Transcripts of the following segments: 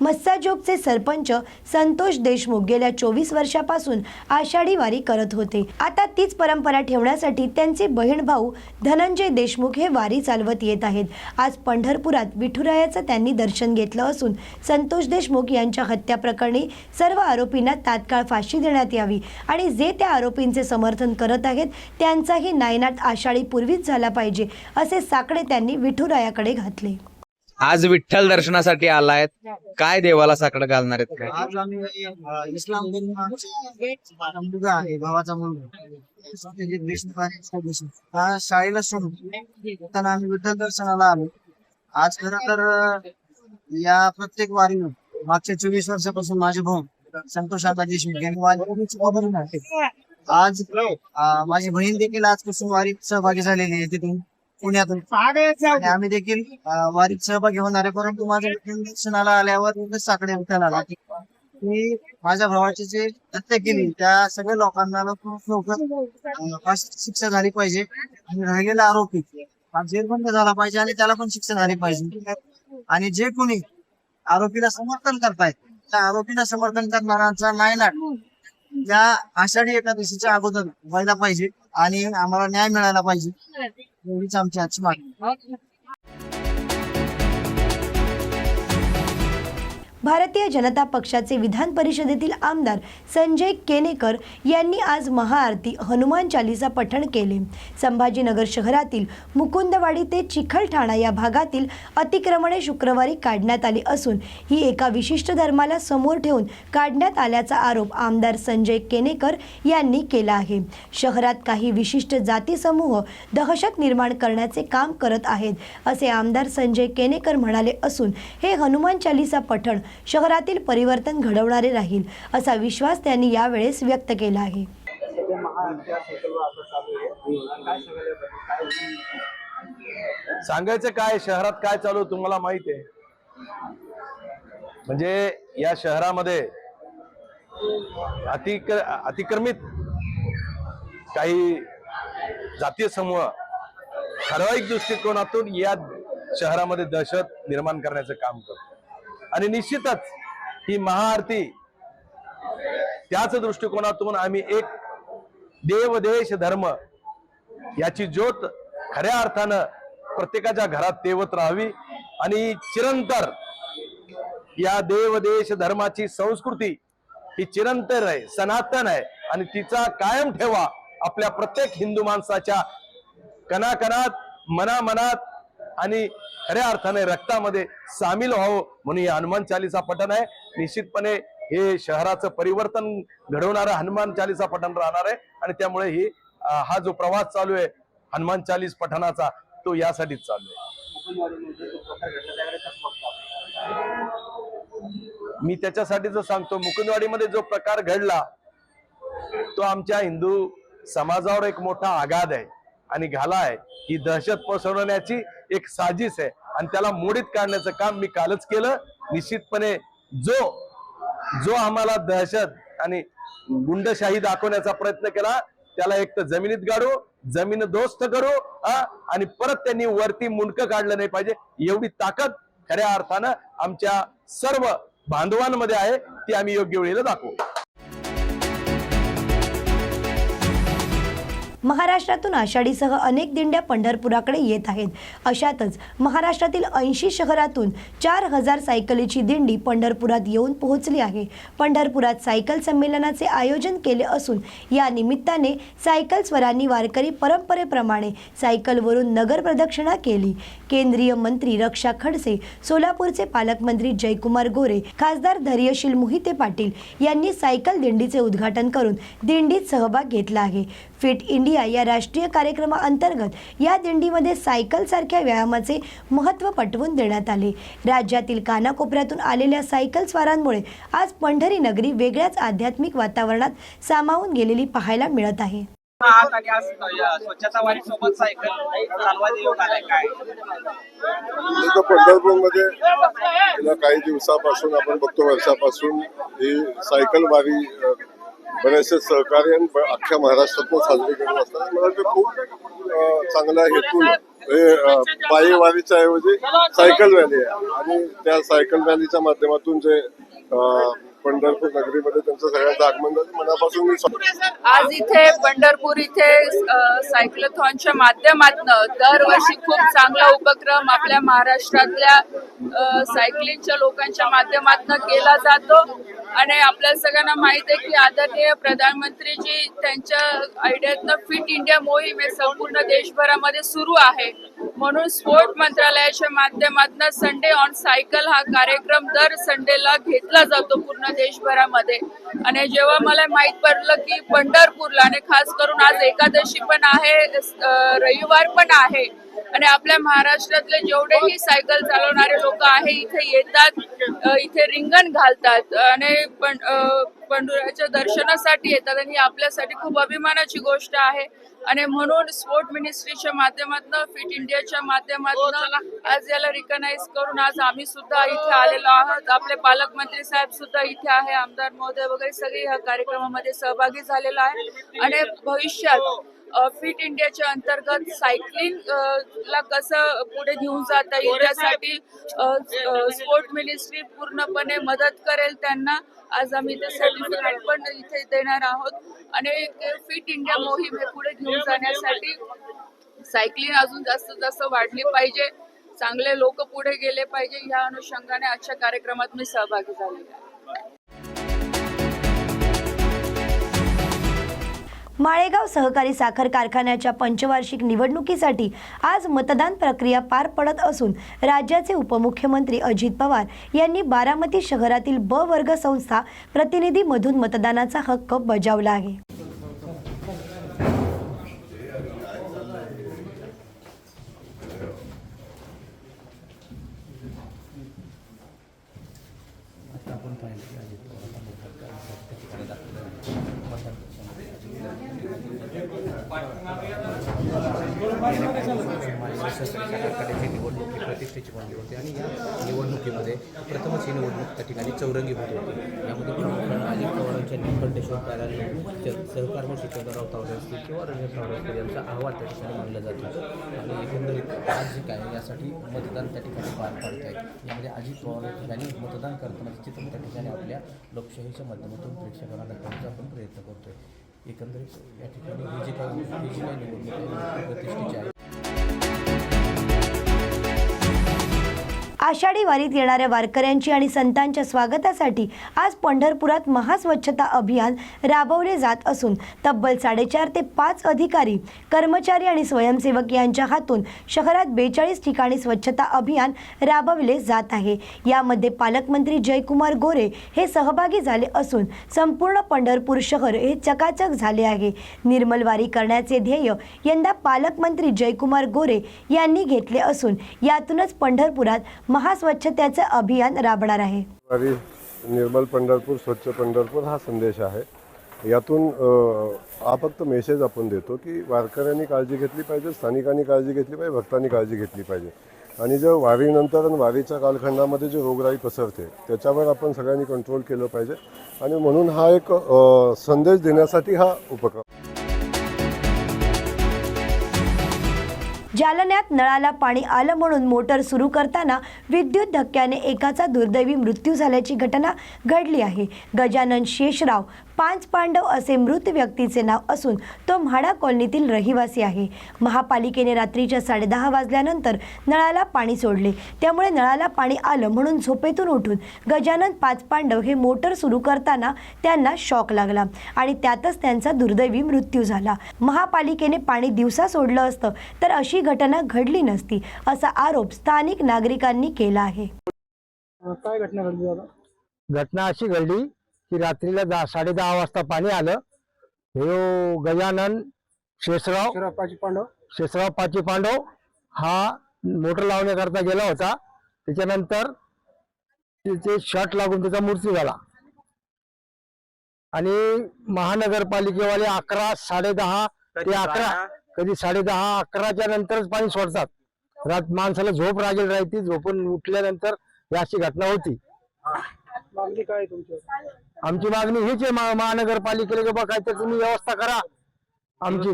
मस्साजोगचे सरपंच संतोष देशमुख गेल्या चोवीस वर्षापासून आषाढी वारी करत होते. आता तीच परंपरा ठेवण्यासाठी त्यांचे बहीण भाऊ धनंजय देशमुख हे वारी चालवत येत आहेत. आज पंढरपुरात विठुरायाचं त्यांनी दर्शन घेतलं असून संतोष देशमुख यांच्या हत्या प्रकरणी सर्व आरोपींना तात्काळ फाशी देण्यात यावी आणि जे त्या आरोपींचे समर्थन करत आहेत त्यांचाही नायनाट आषाढी पूर्वीच झाला पाहिजे असे साकडे त्यांनी विठुरायाकडे घातले. आज विठ्ठल दर्शनासाठी आलायत. काय देवाला साकडं घालणार आहेत काय? आज आम्ही इस्लाम मुलगा आहे भावाचा मुलगा. हा शाळेला सोडून त्यांना आम्ही विठ्ठल दर्शनाला आलो. आज खरं तर या प्रत्येक वारीनं मागच्या चोवीस वर्षापासून माझे भाऊ संतोष आता देशमुख यांनी आज माझी बहीण देखील आजपासून वारीत सहभागी झालेली आहे तिथून. पुण्यातून. आणि आम्ही देखील वारीत सहभागी होणार आहे. परंतु माझ्या दर्शनाला आल्यावर साकडे विठ्ठलाला की माझ्या भावाची जे हत्या केली त्या सगळ्या लोकांना खूप लवकर शिक्षा झाली पाहिजे. आणि राहिलेला आरोपी हा जेरबंद झाला पाहिजे आणि त्याला पण शिक्षा झाली पाहिजे. आणि जे कोणी आरोपीला समर्थन करतायत त्या आरोपीला समर्थन करणाऱ्यांचा नायनाट या आषाढी एकादशीच्या अगोदर व्हायला पाहिजे आणि आम्हाला न्याय मिळायला पाहिजे. एवढीच आमची आजची मागणी. भारतीय जनता पक्षाचे विधान परिषदेतील आमदार संजय केनेकर यांनी आज महाआरती हनुमान चालीसा पठण केले. संभाजीनगर शहरातील मुकुंदवाडी ते चिखलठाणा या भागातील अतिक्रमणे शुक्रवारी काढण्यात आली असून ही एका विशिष्ट धर्माला समोर ठेवून काढण्यात आल्याचा आरोप आमदार संजय केनेकर यांनी केला आहे. शहरात काही विशिष्ट जाती समूह दहशत निर्माण करण्याचे काम करत आहेत असे आमदार संजय केनेकर म्हणाले असून हे हनुमान चालीसा पठण शहरातील परिवर्तन घडवणारे राहील असा विश्वास त्यांनी यावेळेस व्यक्त केला आहे. सांगायचं काय शहरात काय चालू आहे तुम्हाला माहीत आहे? म्हणजे या शहरामध्ये अतिक्र अतिक्रमित काही जातीय समूह ठराविक दृष्टिकोनातून या शहरामध्ये दहशत निर्माण करण्याचं काम करतो. आणि निश्चितच ही महाआरती त्याच दृष्टिकोनातून आम्ही एक देव देश धर्म याची ज्योत खऱ्या अर्थानं प्रत्येकाच्या घरात तेवत राहावी आणि चिरंतर या देव देश धर्माची संस्कृती ही चिरंतर आहे सनातन आहे आणि तिचा कायम ठेवा आपल्या प्रत्येक हिंदू माणसाच्या कणाकणात मनामनात आणि खऱ्या अर्थाने रक्तामध्ये सामील व्हावं म्हणून हे हनुमान चालीसा पठण आहे. निश्चितपणे हे शहराचं परिवर्तन घडवणारं हनुमान चालीसा पठण राहणार आहे. आणि त्यामुळे ही हा जो प्रवास चालू आहे हनुमान चालीस पठणाचा तो यासाठीच चालू आहे. मी त्याच्यासाठीच सांगतो मुकुंदवाडीमध्ये जो प्रकार घडला तो आमच्या हिंदू समाजावर एक मोठा आघात आहे आणि घाला आहे. ही दहशत पसरवण्याची एक साजिश आहे. आणि त्याला मोडीत काढण्याचं काम मी कालच केलं. निश्चितपणे जो जो आम्हाला दहशत आणि गुंडशाही दाखवण्याचा प्रयत्न केला त्याला एक तर जमिनीत गाडू जमीन दोस्त करू हा आणि परत त्यांनी वरती मुंडकं काढलं नाही पाहिजे. एवढी ताकद खऱ्या अर्थानं आमच्या सर्व बांधवांमध्ये आहे ती आम्ही योग्य वेळेला दाखवू. महाराष्ट्रातून आषाढीसह अनेक दिंड्या पंढरपुराकडे येत आहेत. अशातच महाराष्ट्रातील ऐंशी शहरातून चार हजार सायकलीची दिंडी पंढरपुरात येऊन पोहोचली आहे. पंढरपुरात सायकल संमेलनाचे आयोजन केले असून या निमित्ताने सायकल स्वरांनी वारकरी परंपरेप्रमाणे सायकलवरून नगर प्रदक्षिणा केली. केंद्रीय मंत्री रक्षा खडसे सोलापूरचे पालकमंत्री जयकुमार गोरे खासदार धैर्यशील मोहिते पाटील यांनी सायकल दिंडीचे उद्घाटन करून दिंडीत सहभाग घेतला आहे. फिट इन इंडिया या राष्ट्रीय कार्यक्रमाअंतर्गत या दिंडीमध्ये सायकल सारख्या व्यायामाचे महत्त्व पटवून देण्यात आले. राज्यातील कानाकोपऱ्यातून आलेल्या सायकल स्वारांमुळे आज पंढरी नगरी वेगळ्याच आध्यात्मिक वातावरणात सामावून गेलेली पाहायला मिळत आहे. स्वच्छता वारी सोबत सायकल काही दिवसापासून आपण बघतो वर्षापासून ही सायकल वारी बऱ्याचशा सहकार्य अख्ख्या महाराष्ट्रातून साजरी करत असतात. मला वाटतं खूप चांगला हेतू हेतून हे पायी वारीच्या ऐवजी सायकल रॅली आहे. आणि त्या सायकल रॅलीच्या माध्यमातून जे पंढरपूर नगरीमध्ये त्यांचं सगळ्यांचं आगमन झालं. मनापासून आज इथे पंढरपूर इथे अ, सायक्लोथॉनच्या माध्यमातून दरवर्षी खूप चांगला उपक्रम आपल्या महाराष्ट्रातल्या सायकलिंगच्या लोकांच्या माध्यमातून केला जातो. आणि आपल्या सगळ्यांना माहीत आहे की आदरणीय प्रधानमंत्रीजी त्यांच्या आयडियातनं फिट इंडिया मोहीम हे संपूर्ण देशभरामध्ये सुरू आहे. म्हणून स्पोर्ट मंत्रालयाच्या माध्यमातून संडे ऑन सायकल हा कार्यक्रम दर संडेला घेतला जातो पूर्ण देशभरामध्ये. आणि जेव्हा मला माहीत पडलं की पंढरपूरला आणि खास करून आज एकादशी पण आहे रविवार पण आहे आणि आपल्या महाराष्ट्रातले जेवढेही सायकल चालवणारे लोक आहे इथे येतात इथे रिंगण घालतात आणि पण अ, पंढुराच्या दर्शनासाठी येतात आणि ही आपल्यासाठी खूप अभिमानाची गोष्ट आहे. आणि म्हणून स्पोर्ट मिनिस्ट्रीच्या माध्यमातून फिट इंडियाच्या माध्यमातून आज याला रिकग्नाइज करून आज आम्ही सुद्धा इथे आलेलो आहोत. आपले पालकमंत्री साहेब सुद्धा इथे आहे आमदार महोदय वगैरे सगळे ह्या कार्यक्रमामध्ये सहभागी झालेलो आहे. आणि भविष्यात फिट इंडियाच्या अंतर्गत सायकलिंग ला कसं पुढे घेऊन जाता येईल त्यासाठी स्पोर्ट मिनिस्ट्री पूर्णपणे मदत करेल त्यांना. आज आम्ही ते सर्टिफिकेट पण इथे देणार आहोत. आणि फिट इंडिया मोहीम हे पुढे घेऊन जाण्यासाठी. सायकलिंग अजून जास्त जास्त वाढली पाहिजे. चांगले लोक पुढे गेले पाहिजे. या अनुषंगाने आजच्या कार्यक्रमात मी सहभागी झाले आहे. माळेगाव सहकारी साखर कारखान्याच्या पंचवार्षिक निवडणुकीसाठी आज मतदान प्रक्रिया पार पडत असून राज्याचे उपमुख्यमंत्री अजित पवार यांनी बारामती शहरातील ब वर्ग संस्था प्रतिनिधीमधून मतदानाचा हक्क बजावला आहे. कारखान्याची निवडणूक ही प्रतिष्ठेची बनली होती आणि या निवडणुकीमध्ये प्रथमच ही निवडणूक त्या ठिकाणी चौरंगी होत होती. यामध्ये प्रामुख्यानं अजित पवारांच्या निकंटेश्वर पॅराने सहकार शिक्षणराव तावडे असतील किंवा रणजित तावडे असतील यांचा अहवाल त्या ठिकाणी मांडला जातो आणि एकंदरीत आज जे काय यासाठी मतदान त्या ठिकाणी पार पाडत आहे. यामध्ये अजित पवार या ठिकाणी मतदान करताना चित्र त्या ठिकाणी आपल्या लोकशाहीच्या माध्यमातून प्रेक्षकांना दाखवण्याचा आपण प्रयत्न करतोय. एकंदरीत या ठिकाणी ही जी काही ही जी काही निवडणूक आहे प्रतिष्ठेची आहे. आषाढी वारीत येणाऱ्या वारकऱ्यांची आणि संतांच्या स्वागतासाठी आज पंढरपुरात महास्वच्छता अभियान राबवले जात असून तब्बल साडेचार ते पाच अधिकारी कर्मचारी आणि स्वयंसेवक यांच्या हातून शहरात बेचाळीस ठिकाणी स्वच्छता अभियान राबवले जात आहे. यामध्ये पालकमंत्री जयकुमार गोरे हे सहभागी झाले असून संपूर्ण पंढरपूर शहर हे चकाचक झाले आहे. निर्मल वारी करण्याचे ध्येय यंदा पालकमंत्री जयकुमार गोरे यांनी घेतले असून यातूनच पंढरपुरात महास्वच्छतेचे अभियान राबणार आहे. वारी निर्मल पंढरपूर स्वच्छ पंढरपूर हा संदेश आहे. यातून हा फक्त मेसेज आपण देतो की वारकऱ्यांनी काळजी घेतली पाहिजे स्थानिकांनी काळजी घेतली पाहिजे भक्तांनी काळजी घेतली पाहिजे. आणि जर वारीनंतर आणि वारीच्या कालखंडामध्ये जे रोगराई पसरते त्याच्यावर आपण सगळ्यांनी कंट्रोल केलं पाहिजे. आणि म्हणून हा एक संदेश देण्यासाठी हा उपक्रम जालन्यात नळाला पाणी आलं म्हणून मोटर सुरू करताना विद्युत धक्क्याने एकाचा दुर्दैवी मृत्यू झाल्याची घटना घडली आहे. गजानन शेषराव पांच पांडव असे मृत व्यक्तीचे नाव असून तो म्हाडा कॉलनीतील रहिवासी आहे. महापालिकेने रात्रीच्या साडेदहा वाजल्यानंतर नळाला पाणी सोडले. त्यामुळे नळाला पाणी आलं म्हणून झोपेतून उठून गजानन पाच पांडव हे मोटर सुरू करताना त्यांना शॉक लागला आणि त्यातच त्यांचा दुर्दैवी मृत्यू झाला. महापालिकेने पाणी दिवसा सोडलं असतं तर अशी घटना घडली नसती असा आरोप स्थानिक नागरिकांनी केला आहे. काय घटना घडली दादा? घटना अशी घडली की रात्रीला दहा साडे दहा वाजता पाणी आलं. हे गजानन शेषराव पांडव. शेषराव पाची पांडव हा मोटर लावण्याकरता गेला होता. त्याच्यानंतर त्याचे शॉट लागून त्याचा मृत्यू झाला. आणि महानगरपालिकेवाले अकरा साडे दहा ते अकरा कधी साडे दहा अकराच्या नंतरच पाणी सोडतात. रात माणसाला झोप रागेल राहते झोपून उठल्यानंतर ही अशी घटना होती. मागणी काय तुमची? आमची मागणी हीच आहे महा- महानगरपालिकेला की बा काहीतरी तुम्ही व्यवस्था करा. आमची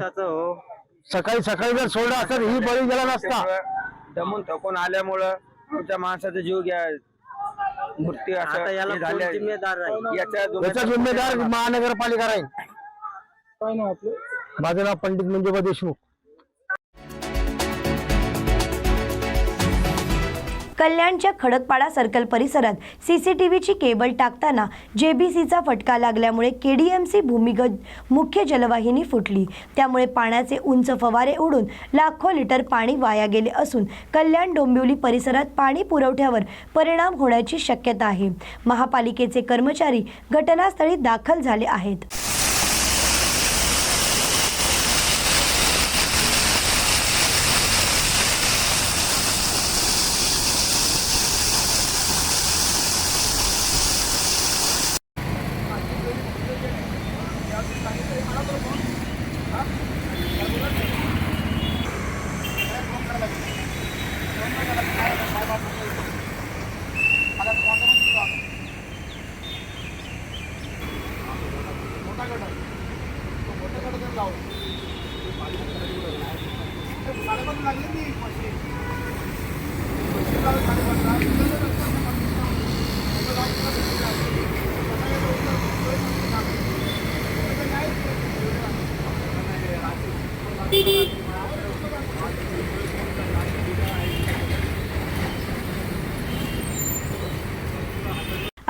सकाळी सकाळी जर सोडलं तर ही बळी गेला नसता. दमून थकून आल्यामुळं तुमच्या माणसाचा जीव घ्या. मृत्यू असं हे झालंय. याच्या याचा जिम्मेदार महानगरपालिका राहील. माझं नाव पंडित मंजुबा देशमुख. कल्याणच्या खडकपाडा सर्कल परिसरात सीसीटीव्हीची केबल टाकताना जेबीसीचा फटका लागल्यामुळे केडीएमसी भूमिगत मुख्य जलवाहिनी फुटली. त्यामुळे पाण्याचे उंच फवारे उडून लाखो लिटर पाणी वाया गेले असून कल्याण डोंबिवली परिसरात पाणी पुरवठ्यावर परिणाम होण्याची शक्यता आहे. महापालिकेचे कर्मचारी घटनास्थळी दाखल झाले आहेत.